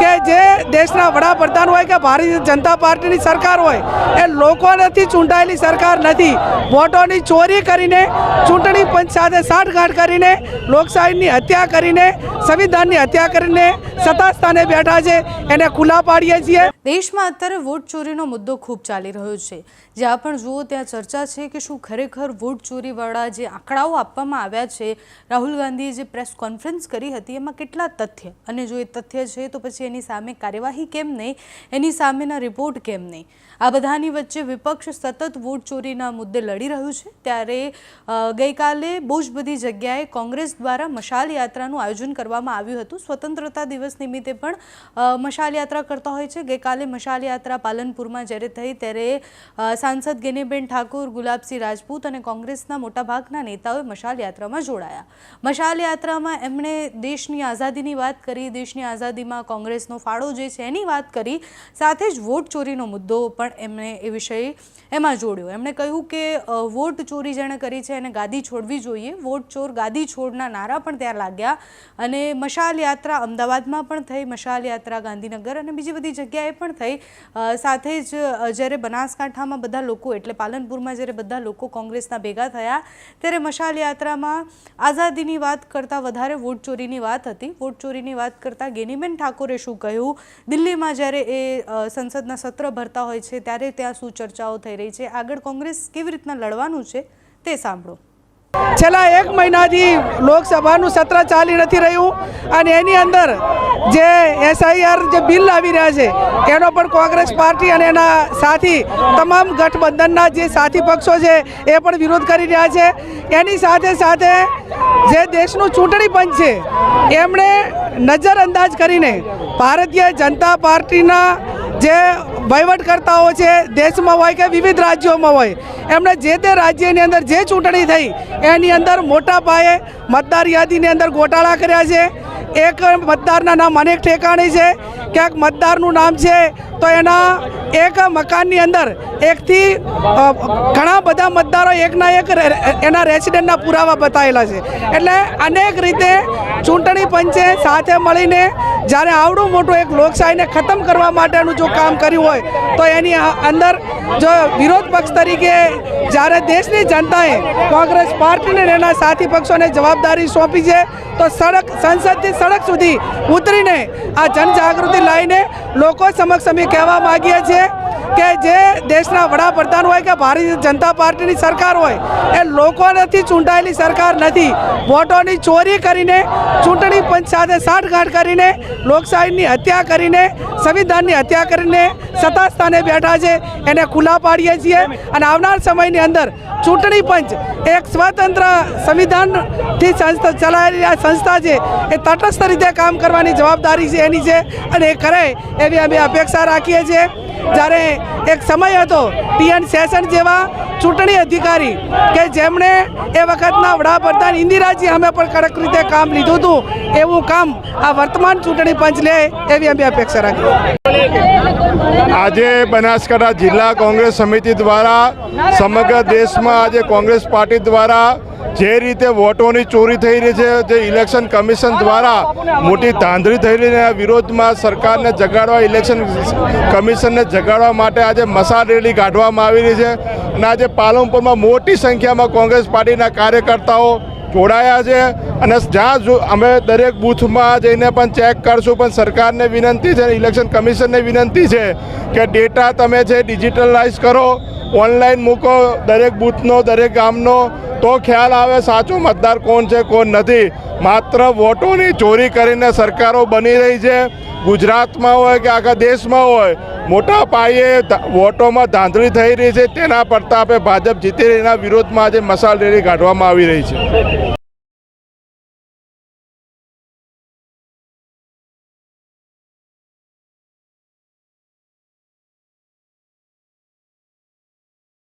કે જે દેશના વડાપ્રધાન હોય કે ભારતીય જનતા પાર્ટીની સરકાર હોય, એ લોકોથી ચૂંટાયેલી સરકાર નથી. વોટોની ચોરી કરીને, ચૂંટણી પંચ સાથે સાંઠગાંઠ કરીને, લોકશાહીની હત્યા કરીને, સંવિધાનની હત્યા કરીને સત્તા સ્થાને બેઠા છે, એને ખુલ્લા પાડીએ છીએ. દેશમાં અત્યારે વોટ ચોરીનો મુદ્દો ખૂબ ચાલી રહ્યો છે. જ્યાં પણ જુઓ ત્યાં ચર્ચા છે કે શું ખરેખર વોટ ચોરીવાળા જે આંકડાઓ આપવામાં આવ્યા છે, રાહુલ ગાંધીએ જે પ્રેસ કોન્ફરન્સ કરી હતી, એમાં કેટલા તથ્ય? અને જો એ તથ્ય છે, તો પછી એની સામે કાર્યવાહી કેમ નહીં? એની સામેના રિપોર્ટ કેમ નહીં? આ બધાની વચ્ચે વિપક્ષ સતત વોટ ચોરીના મુદ્દે લડી રહ્યું છે. ત્યારે ગઈકાલે બહુ જ બધી જગ્યાએ કોંગ્રેસ દ્વારા મશાલ યાત્રાનું આયોજન કરવામાં આવ્યું હતું. સ્વતંત્રતા દિવસ નિમિત્તે પણ મશાલ યાત્રા કરતા હોય છે. ગઈકાલે મશાલ યાત્રા પાલનપુરમાં જ્યારે થઈ, ત્યારે સાંસદ ગેનીબેન ઠાકુર, ગુલાબસિંહ રાજપૂત અને કોંગ્રેસના મોટાભાગના નેતાઓએ મશાલ યાત્રામાં જોડાયા. મશાલ યાત્રામાં એમણે દેશની આઝાદીની વાત કરી. દેશની આઝાદીમાં કોંગ્રેસનો ફાળો જે છે એની વાત કરી, સાથે જ વોટ ચોરીનો મુદ્દો પણ એમણે એ વિષય એમાં જોડ્યો. એમણે કહ્યું કે વોટ ચોરી જેણે કરી છે એને ગાદી છોડવી જોઈએ. વોટ ચોર ગાદી છોડના નારા પણ ત્યાં લાગ્યા અને મશાલ યાત્રા અમદાવાદમાં પણ થઈ, મશાલ યાત્રા ગાંધીનગર અને બીજી બધી જગ્યાએ પણ થઈ. સાથે જ જ્યારે બનાસકાંઠામાં બધા લોકો, એટલે પાલનપુરમાં જ્યારે બધા લોકો કોંગ્રેસના ભેગા થયા, ત્યારે મશાલ યાત્રામાં આઝાદીની વાત કરતાં વધારે વોટ ચોરીની વાત હતી. વોટ ચોરીની વાત કરતાં ગેનીબેન ઠાકોરે શું કહ્યું. દિલ્હીમાં જ્યારે એ સંસદના સત્ર ભરતા હોય છે, ત્યારે ત્યાં શું ચર્ચાઓ થઈ રહી છે? આગળ કોંગ્રેસ કેવી રીતના લડવાનું છે તે સાંભળો. છેલ્લા એક મહિનાથી લોકસભાનું સત્ર ચાલી નથી રહ્યું અને એની અંદર જે એસઆઈઆર જે બિલ લાવી રહ્યા છે, એનો પણ કોંગ્રેસ પાર્ટી અને એના સાથી, તમામ ગઠબંધનના જે સાથી પક્ષો છે, એ પણ વિરોધ કરી રહ્યા છે. એની સાથે સાથે જે દેશનું ચૂંટણી પંચ છે, એમણે નજરઅંદાજ કરીને ભારતીય જનતા પાર્ટીના જે વહીવટકર્તાઓ છે, દેશમાં હોય કે વિવિધ રાજ્યોમાં હોય, એમણે જે તે રાજ્યની અંદર જે ચૂંટણી થઈ, એની અંદર મોટા પાયે મતદાર યાદીની અંદર ગોટાળા કર્યા છે. એક મતદારના નામ અનેક ઠેકાણે છે. ક્યાંક મતદારનું નામ છે, તો એના એક મકાનની અંદર એકથી ઘણા બધા મતદારો એકના એક એના રેસિડેન્ટના પુરાવા બતાવેલા છે. એટલે અનેક રીતે ચૂંટણી પંચે સાથે મળીને જ્યારે આવડું મોટું એક લોકશાહીને ખતમ કરવા માટેનું જો કામ કર્યું હોય, તો એની અંદર જો વિરોધ પક્ષ તરીકે જ્યારે દેશની જનતાએ કોંગ્રેસ પાર્ટીને એના સાથી પક્ષોને જવાબદારી સોંપી છે, તો સડક સંસદથી સડક સુધી ઉતરીને આ જનજાગૃતિ લાવીને લોકો સમક્ષ અમે કહેવા માગીએ છીએ કે જે દેશના વડાપ્રધાન હોય કે ભારતીય જનતા પાર્ટીની સરકાર હોય, એ લોકોથી ચૂંટાયેલી સરકાર નથી. વોટોની ચોરી કરીને, ચૂંટણી પંચ સાથે સાંઠગાંઠ કરીને, લોકશાહીની હત્યા કરીને, સંવિધાનની હત્યા કરીને સત્તા સ્થાને બેઠા છે, એને ખુલ્લા પાડીએ છીએ અને આવનાર સમયની અંદર ચૂંટણી પંચ એક સ્વતંત્ર સંવિધાનથી સંસ્થા ચલાવેલી આ સંસ્થા છે, એ તટસ્થ રીતે કામ કરવાની જવાબદારી છે એની છે અને એ કરે એવી અમે અપેક્ષા રાખીએ છીએ. જ્યારે એક સમય હતો ટીએન સેશન જેવા ચૂંટણી અધિકારી કે જેમણે એ વખતના વડાપ્રધાન ઇન્દિરાજી અમે પણ કડક રીતે કામ લીધું હતું, એવું કામ આ વર્તમાન ચૂંટણી પંચ લે એવી અમે અપેક્ષા રાખીએ આજે બનાસકાંઠા જિલ્લા કોંગ્રેસ સમિતિ દ્વારા સમગ્ર દેશમાં આજે કોંગ્રેસ પાર્ટી દ્વારા જે રીતે વોટોની ચોરી થઈ રહી છે, જે ઇલેક્શન કમિશન દ્વારા મોટી ધાંધળી થઈ રહી છે વિરોધમાં સરકારને જગાડવા, ઇલેક્શન કમિશનને જગાડવા માટે આજે મસાલ રેલી કાઢવામાં આવી રહી છે. અને આજે પાલનપુરમાં મોટી સંખ્યામાં કોંગ્રેસ પાર્ટીના કાર્યકર્તાઓ જોડાયા છે અને જ્યાં અમે દરેક બૂથમાં જઈને પણ ચેક કરશું, પણ સરકારને વિનંતી છે ઇલેક્શન કમિશનને વિનંતી છે કે ડેટા તમે છે ડિજિટલાઇઝ કરો ઓનલાઈન મૂકો દરેક બૂથનો, દરેક ગામનો, તો ખ્યાલ આવે સાચો મતદાર કોણ છે, કોણ નથી. માત્ર વોટોની ચોરી કરીને સરકારો બની રહી છે. ગુજરાતમાં હોય કે આખા દેશમાં હોય મોટા પાયે વોટોમાં ધાંધળી થઈ રહી છે. તેના પડતા આપણે ભાજપ જીતી રહીના વિરોધમાં આજે મસાલ રેલી કાઢવામાં આવી રહી છે.